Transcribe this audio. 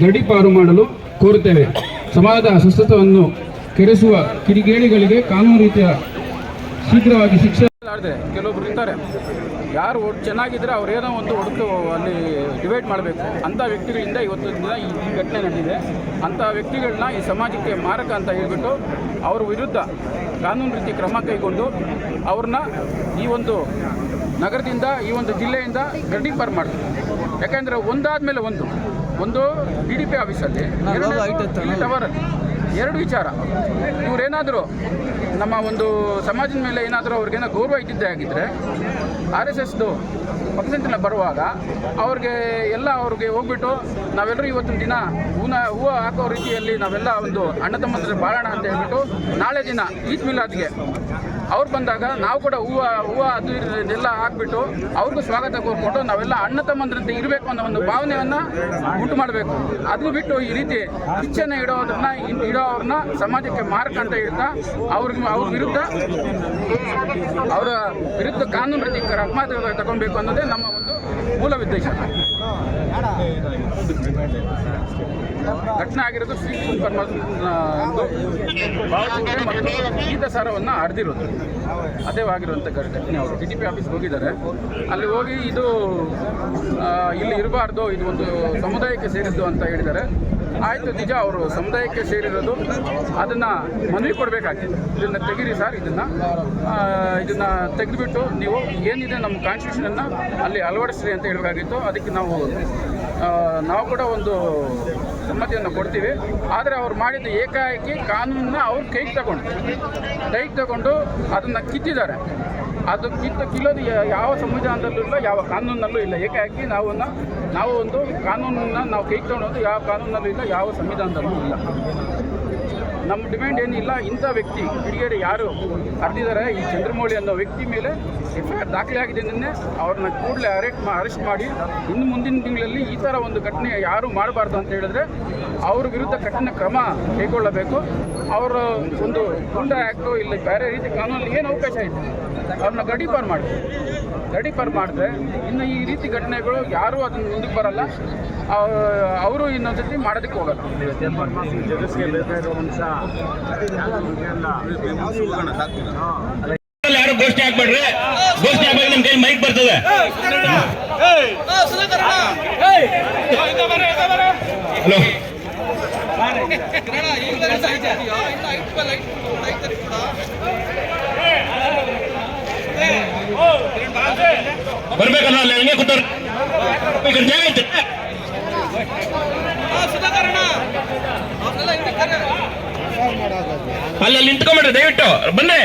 ಗಡೀಪಾರು ಮಾಡಲು ಕೋರುತ್ತೇವೆ. ಸಮಾಜದ ಸುಸ್ಥಿತವನ್ನು ಕೆರೆಸುವ ಕಿಡಿಗೇಡಿಗಳಿಗೆ ಕಾನೂನು ರೀತಿಯ ಶೀಘ್ರವಾಗಿ ಶಿಕ್ಷೆ ಕೆಲವೊಬ್ರು ಇರ್ತಾರೆ. ಯಾರು ಚೆನ್ನಾಗಿದ್ರೆ ಅವ್ರೇನೋ ಒಂದು ಹುಡುಕು ಅಲ್ಲಿ ಡಿವೈಡ್ ಮಾಡಬೇಕು. ಅಂಥ ವ್ಯಕ್ತಿಗಳಿಂದ ಇವತ್ತು ದಿನ ಈ ಘಟನೆ ನಡೆದಿದೆ. ಅಂಥ ವ್ಯಕ್ತಿಗಳನ್ನ ಈ ಸಮಾಜಕ್ಕೆ ಮಾರಕ ಅಂತ ಹೇಳ್ಬಿಟ್ಟು ಅವ್ರ ವಿರುದ್ಧ ಕಾನೂನು ರೀತಿ ಕ್ರಮ ಕೈಗೊಂಡು ಅವ್ರನ್ನ ಈ ಒಂದು ನಗರದಿಂದ, ಈ ಒಂದು ಜಿಲ್ಲೆಯಿಂದ ಗಡಿಪಾರು ಮಾಡ್ತಾರೆ. ಒಂದಾದ ಮೇಲೆ ಒಂದು. ಒಂದು ಡಿ ಡಿ ಪಿ ಆಫೀಸಲ್ಲಿ ಟವರ್ ಎರಡು ವಿಚಾರ. ಇವರೇನಾದರೂ ನಮ್ಮ ಒಂದು ಸಮಾಜದ ಮೇಲೆ ಏನಾದರೂ ಅವ್ರಿಗೇನೋ ಗೌರವ ಇದ್ದಿದ್ದೇ ಆಗಿದ್ದರೆ ಆರ್ ಎಸ್ ಎಸ್ದು ಪಕ್ಷದಿಂದ ಬರುವಾಗ ಅವ್ರಿಗೆ ಎಲ್ಲ ಅವ್ರಿಗೆ ಹೋಗ್ಬಿಟ್ಟು ನಾವೆಲ್ಲರೂ ಇವತ್ತಿನ ದಿನ ಹೂನ ಹೂವು ಹಾಕೋ ರೀತಿಯಲ್ಲಿ ನಾವೆಲ್ಲ ಒಂದು ಅಣ್ಣ ತಮ್ಮಂದ್ರೆ ಬಾಳೋಣ ಅಂತ ಹೇಳ್ಬಿಟ್ಟು ನಾಳೆ ದಿನ ಈದ್ ಮಿಲಾದ್ಗೆ ಅವ್ರು ಬಂದಾಗ ನಾವು ಕೂಡ ಹೂವು ಹೂವು ಅದು ಇದೆಲ್ಲ ಹಾಕ್ಬಿಟ್ಟು ಅವ್ರಿಗೂ ಸ್ವಾಗತ ಕೋರ್ಕೊಂಡು ನಾವೆಲ್ಲ ಅಣ್ಣ ತಮ್ಮಂದ್ರಂತೆ ಇರಬೇಕು ಅನ್ನೋ ಒಂದು ಭಾವನೆಯನ್ನು ಉಂಟು ಮಾಡಬೇಕು. ಅದನ್ನು ಬಿಟ್ಟು ಈ ರೀತಿ ಕಿಚ್ಚನ್ನು ಇಡೋದನ್ನ ಇಡೋವ್ರನ್ನ ಸಮಾಜಕ್ಕೆ ಮಾರಕ ಅಂತ ಹೇಳ್ತಾ ಅವ್ರಿಗೆ, ಅವ್ರ ವಿರುದ್ಧ, ಅವರ ವಿರುದ್ಧ ಕಾನೂನು ರೀತಿ ಕ್ರಮ ತಗೊಳ್ಬೇಕು ಅನ್ನೋದೇ ನಮ್ಮ ಒಂದು ಮೂಲ ಉದ್ದೇಶ ಘಟನೆ ಆಗಿರೋದು ಶ್ರೀ ಗೀತ ಸಾರವನ್ನು ಹರಿದಿರೋದು ಅದೇ ಆಗಿರುವಂಥ ಘಟನೆ ಅವರು. ಡಿ ಟಿ ಪಿ ಆಫೀಸ್ಗೆ ಹೋಗಿದ್ದಾರೆ. ಅಲ್ಲಿ ಹೋಗಿ ಇದು ಇಲ್ಲಿ ಇರಬಾರ್ದು, ಇದು ಒಂದು ಸಮುದಾಯಕ್ಕೆ ಸೇರಿದ್ದು ಅಂತ ಹೇಳಿದ್ದಾರೆ. ಆಯಿತು ನಿಜ, ಅವರು ಸಮುದಾಯಕ್ಕೆ ಸೇರಿರೋದು. ಅದನ್ನು ಮನವಿ ಕೊಡಬೇಕಾಗಿತ್ತು ಇದನ್ನು ತೆಗೀರಿ ಸರ್, ಇದನ್ನು ಇದನ್ನು ತೆಗೆದುಬಿಟ್ಟು ನೀವು ಏನಿದೆ ನಮ್ಮ ಕಾನ್ಸ್ಟಿಟ್ಯೂಷನನ್ನು ಅಲ್ಲಿ ಅಳವಡಿಸ್ರಿ ಅಂತ ಹೇಳಬೇಕಾಗಿತ್ತು. ಅದಕ್ಕೆ ನಾವು ನಾವು ಕೂಡ ಒಂದು ಸಮ್ಮತಿಯನ್ನು ಕೊಡ್ತೀವಿ. ಆದರೆ ಅವ್ರು ಮಾಡಿದ ಏಕಾಏಕಿ ಕಾನೂನನ್ನ ಅವ್ರು ಕೈಗೆ ತಗೊಂಡು ಕೈಗೆ ತಗೊಂಡು ಅದನ್ನು ಕಿತ್ತಿದ್ದಾರೆ. ಅದು ಕಿಲೋದು ಯಾವ ಸಂವಿಧಾನದಲ್ಲೂ ಇಲ್ಲ, ಯಾವ ಕಾನೂನಲ್ಲೂ ಇಲ್ಲ. ಏಕಾಏಕಿ ನಾವು ನಾವು ಒಂದು ಕಾನೂನನ್ನ ನಾವು ಕೈ ತಗೊಳೋದು ಯಾವ ಕಾನೂನಲ್ಲೂ ಇಲ್ಲ, ಯಾವ ಸಂವಿಧಾನದಲ್ಲೂ ಇಲ್ಲ. ನಮ್ಮ ಡಿಮ್ಯಾಂಡ್ ಏನಿಲ್ಲ, ಇಂಥ ವ್ಯಕ್ತಿ ಹಿರಿಯರು ಯಾರು ಕರೆದಿದ್ದಾರೆ ಈ ಚಂದ್ರಮೌಳಿ ಅನ್ನೋ ವ್ಯಕ್ತಿ ಮೇಲೆ ಎಫ್ ಐ ಆರ್ ದಾಖಲೆ ಆಗಿದೆ ನಿನ್ನೆ, ಅವ್ರನ್ನ ಕೂಡಲೇ ಅರೆಸ್ಟ್ ಅರೆಸ್ಟ್ ಮಾಡಿ, ಇನ್ನು ಮುಂದಿನ ತಿಂಗಳಲ್ಲಿ ಈ ಥರ ಒಂದು ಘಟನೆ ಯಾರು ಮಾಡಬಾರ್ದು ಅಂತ ಹೇಳಿದ್ರೆ ಅವ್ರ ವಿರುದ್ಧ ಕಠಿಣ ಕ್ರಮ ಕೈಗೊಳ್ಳಬೇಕು ಅವರ ಒಂದು ಗುಂಡ ಆ್ಯಕ್ಟು ಇಲ್ಲಿ ಬೇರೆ ರೀತಿ ಕಾನೂನಲ್ಲಿ ಏನು ಅವಕಾಶ ಇದೆ ಅವ್ರನ್ನ ಗಡೀಪಾರು ಮಾಡಿ ಗಡೀಪಾರು ಮಾಡಿದ್ರೆ ಇನ್ನು ಈ ರೀತಿ ಘಟನೆಗಳು ಯಾರೂ ಅದನ್ನು ಮುಂದಕ್ಕೆ ಬರಲ್ಲ ಅವರು ಇನ್ನೊಂದ್ಸತಿ ಮಾಡೋದಕ್ಕೆ ಹೋಗಲ್ಲ ಯಾರು ಘೋಷಣೆ ಹಾಕ್ಬೇಡ್ರಿ ಘೋಷಣೆ ಆಗ್ಬೇಕು ನಮ್ ಕೈ ಮೈಕ್ ಬರ್ತದೆ ಹಲೋ ಬರ್ಬೇಕಲ್ಲ ಅಲ್ಲಿ ಹಂಗೆ ಕಡೆ ಜಾಗ ಐತೆ ಅಲ್ಲಿ ನಿಂತ್ಕೊಂಡ್ಬಿಡ್ರಿ ದಯವಿಟ್ಟು. ಬನ್ನಿ.